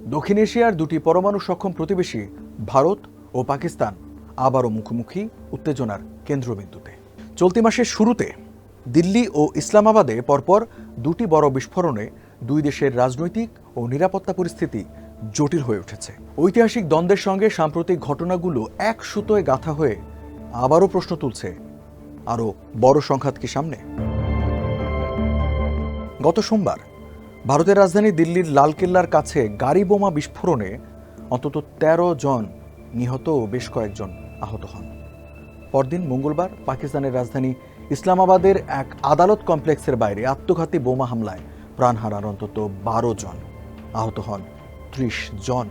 দক্ষিণ এশিয়ার দুটি পরমাণু সক্ষম প্রতিবেশী ভারত ও পাকিস্তান আবারও মুখোমুখি উত্তেজনার কেন্দ্রবিন্দুতে। চলতি মাসের শুরুতে দিল্লি ও ইসলামাবাদে পরপর দুটি বড় বিস্ফোরণে দুই দেশের রাজনৈতিক ও নিরাপত্তা পরিস্থিতি জটিল হয়ে উঠেছে। ঐতিহাসিক দ্বন্দ্বের সঙ্গে সাম্প্রতিক ঘটনাগুলো এক সুতোয় গাঁথা হয়ে আবারও প্রশ্ন তুলছে আরও বড় সংঘাত কি সামনে? গত সোমবার ভারতের রাজধানী দিল্লির লালকেল্লার কাছে গাড়ি বোমা বিস্ফোরণে অন্তত ১৩ জন নিহত ও বেশ কয়েকজন আহত হন। পরদিন মঙ্গলবার পাকিস্তানের রাজধানী ইসলামাবাদের এক আদালত কমপ্লেক্সের বাইরে আত্মঘাতী বোমা হামলায় প্রাণ হারান অন্তত বারো জন আহত হন, ত্রিশ জন।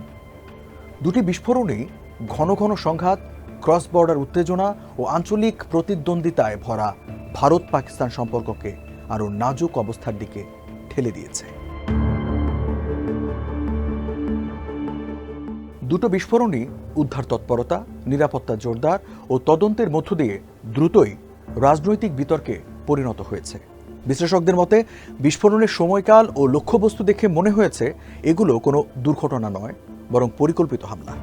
দুটি বিস্ফোরণেই ঘন ঘন সংঘাত, ক্রস বর্ডার উত্তেজনা ও আঞ্চলিক প্রতিদ্বন্দ্বিতায় ভরা ভারত পাকিস্তান সম্পর্ককে আরও নাজুক অবস্থার দিকে ঠেলে দিয়েছে। দুটো বিস্ফোরণই উদ্ধার তৎপরতা, নিরাপত্তা জোরদার ও তদন্তের মধ্য দিয়ে দ্রুতই রাজনৈতিক বিতর্কে পরিণত হয়েছে। বিশ্লেষকদের মতে, বিস্ফোরণের সময়কাল ও লক্ষ্যবস্তু দেখে মনে হয়েছে এগুলো কোনো দুর্ঘটনা নয়, বরং পরিকল্পিত হামলা।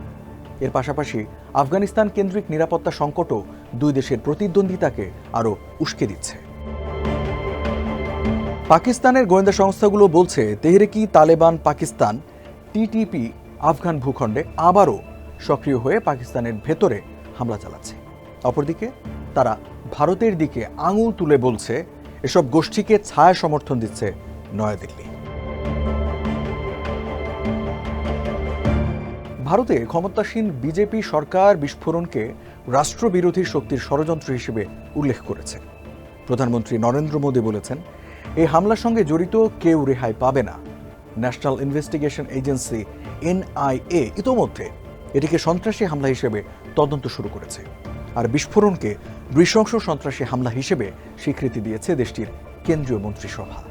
এর পাশাপাশি আফগানিস্তান কেন্দ্রিক নিরাপত্তা সংকটও দুই দেশের প্রতিদ্বন্দ্বিতাকে আরও উস্কে দিচ্ছে। পাকিস্তানের গোয়েন্দা সংস্থাগুলো বলছে, Tehrik-i Taliban Pakistan, TTP Afghan ভূখণ্ডে আবারও সক্রিয় হয়ে পাকিস্তানের ভেতরে হামলা চালাচ্ছে। অপরদিকে, তারা ভারতের দিকে আঙুল তুলে বলছে, এসব গোষ্ঠীকে ছায়া সমর্থন দিচ্ছে নয়াদিল্লি। ভারতে ক্ষমতাসীন বিজেপি সরকার বিস্ফোরণকে রাষ্ট্রবিরোধী শক্তির ষড়যন্ত্র হিসেবে উল্লেখ করেছে। প্রধানমন্ত্রী নরেন্দ্র মোদী বলেছেন এই হামলার সঙ্গে জড়িত কেউ রেহাই পাবে না। ন্যাশনাল ইনভেস্টিগেশন এজেন্সি, এনআইএ, ইতোমধ্যে এটিকে সন্ত্রাসী হামলা হিসেবে তদন্ত শুরু করেছে। আর বিস্ফোরণকে নৃশংস সন্ত্রাসী হামলা হিসেবে স্বীকৃতি দিয়েছে দেশটির কেন্দ্রীয় মন্ত্রিসভা।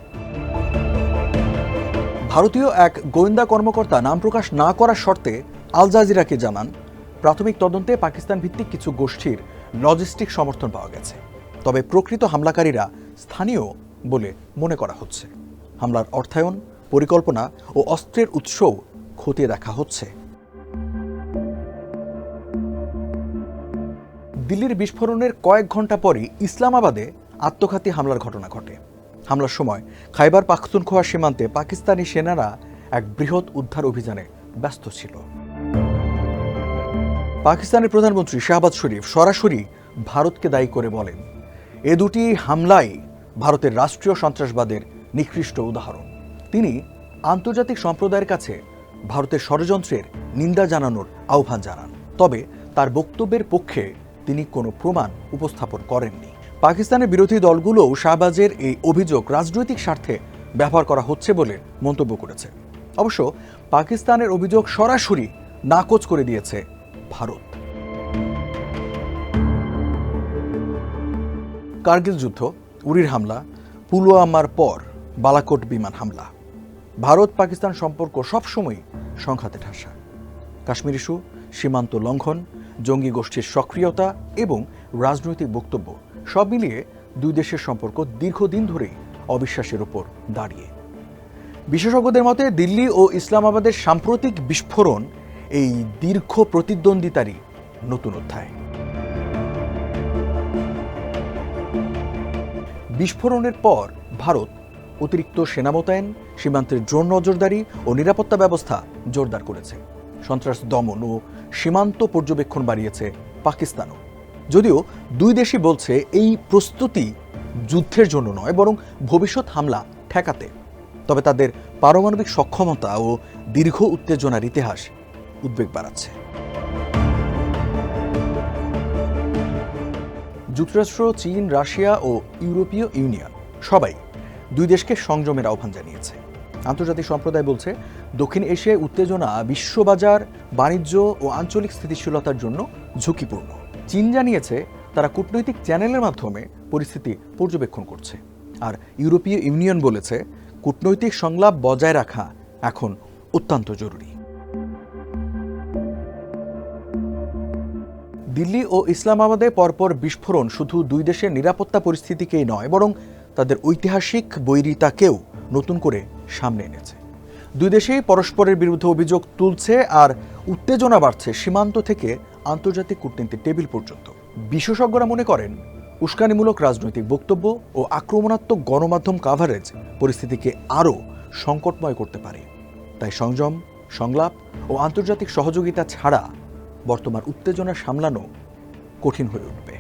ভারতীয় এক গোয়েন্দা কর্মকর্তা নাম প্রকাশ না করার শর্তে আল জাজিরাকে জানান, প্রাথমিক তদন্তে পাকিস্তান ভিত্তিক কিছু গোষ্ঠীর লজিস্টিক সমর্থন পাওয়া গেছে। তবে প্রকৃত হামলাকারীরা স্থানীয় বলে মনে করা হচ্ছে। হামলার অর্থায়ন পরিকল্পনা ও অস্ত্রের উৎসও খতিয়ে দেখা হচ্ছে। দিল্লির বিস্ফোরণের কয়েক ঘণ্টা পরই ইসলামাবাদে আত্মঘাতী হামলার ঘটনা ঘটে। হামলার সময় খাইবার পাখতুনখোয়া সীমান্তে পাকিস্তানি সেনারা এক বৃহৎ উদ্ধার অভিযানে ব্যস্ত ছিল। পাকিস্তানের প্রধানমন্ত্রী শাহবাজ শরীফ সরাসরি ভারতকে দায়ী করে বলেন, এ দুটি হামলাই ভারতের রাষ্ট্রীয় সন্ত্রাসবাদের নিকৃষ্ট উদাহরণ। তিনি আন্তর্জাতিক সম্প্রদায়ের কাছে ভারতের ষড়যন্ত্রের নিন্দা জানানোর আহ্বান জানান। তবে তার বক্তব্যের পক্ষে তিনি কোনো প্রমাণ উপস্থাপন করেননি। পাকিস্তানের বিরোধী দলগুলোও শাহবাজের এই অভিযোগ রাজনৈতিক স্বার্থে ব্যবহার করা হচ্ছে বলে মন্তব্য করেছে। অবশ্য পাকিস্তানের অভিযোগ সরাসরি নাকচ করে দিয়েছে ভারত। কার্গিল যুদ্ধ, উরির হামলা, পুলওয়ামার পর বালাকোট বিমান হামলা। ভারত পাকিস্তান সম্পর্ক সবসময় সংঘাতে ঠাসা। কাশ্মীর ইস্যু, সীমান্ত লঙ্ঘন, জঙ্গি গোষ্ঠীর সক্রিয়তা এবং রাজনৈতিক বক্তব্য সব মিলিয়ে দুই দেশের সম্পর্ক দীর্ঘদিন ধরেই অবিশ্বাসের ওপর দাঁড়িয়ে। বিশেষজ্ঞদের মতে, দিল্লি ও ইসলামাবাদের সাম্প্রতিক বিস্ফোরণ এই দীর্ঘ প্রতিদ্বন্দ্বিতারই নতুন অধ্যায়। বিস্ফোরণের পর ভারত অতিরিক্ত সেনা মোতায়েন, সীমান্তের ড্রোন নজরদারি ও নিরাপত্তা ব্যবস্থা জোরদার করেছে। সন্ত্রাস দমন ও সীমান্ত পর্যবেক্ষণ বাড়িয়েছে পাকিস্তানও। যদিও দুই দেশই বলছে এই প্রস্তুতি যুদ্ধের জন্য নয়, বরং ভবিষ্যৎ হামলা ঠেকাতে। তবে তাদের পারমাণবিক সক্ষমতা ও দীর্ঘ উত্তেজনার ইতিহাস উদ্বেগ বাড়াচ্ছে। যুক্তরাষ্ট্র, চীন, রাশিয়া ও ইউরোপীয় ইউনিয়ন সবাই দুই দেশকে সংযমের আহ্বান জানিয়েছে। আন্তর্জাতিক সম্প্রদায় বলছে, দক্ষিণ এশিয়ায় উত্তেজনা, বিশ্ববাজার, বাণিজ্য ও আঞ্চলিক স্থিতিশীলতার জন্য ঝুঁকিপূর্ণ। চীন জানিয়েছে, তারা কূটনৈতিক চ্যানেলের মাধ্যমে পরিস্থিতি পর্যবেক্ষণ করছে। আর ইউরোপীয় ইউনিয়ন বলেছে, কূটনৈতিক সংলাপ বজায় রাখা এখন অত্যন্ত জরুরি। দিল্লি ও ইসলামাবাদে পরপর বিস্ফোরণ শুধু দুই দেশের নিরাপত্তা পরিস্থিতিকেই নয়, বরং তাদের ঐতিহাসিক বৈরিতাকেও নতুন করে সামনে এনেছে। দুই দেশেই পরস্পরের বিরুদ্ধে অভিযোগ তুলছে আর উত্তেজনা বাড়ছে সীমান্ত থেকে আন্তর্জাতিক কূটনীতির টেবিল পর্যন্ত। বিশেষজ্ঞরা মনে করেন, উস্কানিমূলক রাজনৈতিক বক্তব্য ও আক্রমণাত্মক গণমাধ্যম কাভারেজ পরিস্থিতিকে আরও সংকটময় করতে পারে। তাই সংযম, সংলাপ ও আন্তর্জাতিক সহযোগিতা ছাড়া বর্তমান উত্তেজনা সামলানো কঠিন হয়ে উঠবে।